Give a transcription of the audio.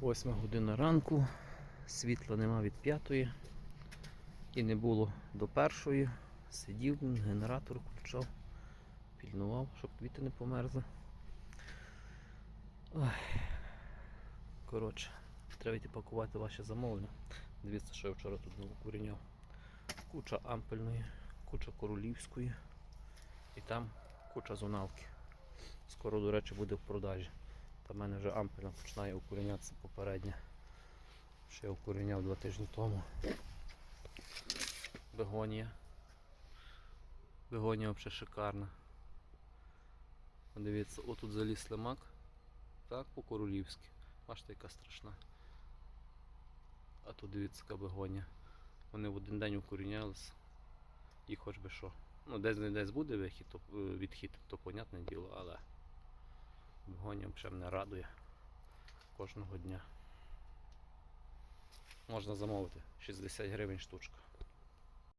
Восьма година ранку, світла нема від п'ятої і не було до першої. Сидів, генератор включав, пільнував, щоб квіти не померзли. Коротше, треба йти пакувати ваші замовлення. Дивіться, що я вчора тут куріняв. Куча ампельної, куча королівської і там куча зоналки. Скоро, до речі, буде в продажі. Та в мене вже ампельна починає укорінятися попередня. Ще укоріняв два тижні тому. Бегонія. Бегонія взагалі шикарна. Дивіться, отут заліз слимак. Так, по-королівськи. Бачите, яка страшна. А тут дивіться, яка бегонія. Вони в один день укорінялися. І хоч би що. Ну, десь не десь буде е, відхід, то понятне діло, бегонія взагалі мене радує кожного дня. Можна замовити 60 гривень штучка.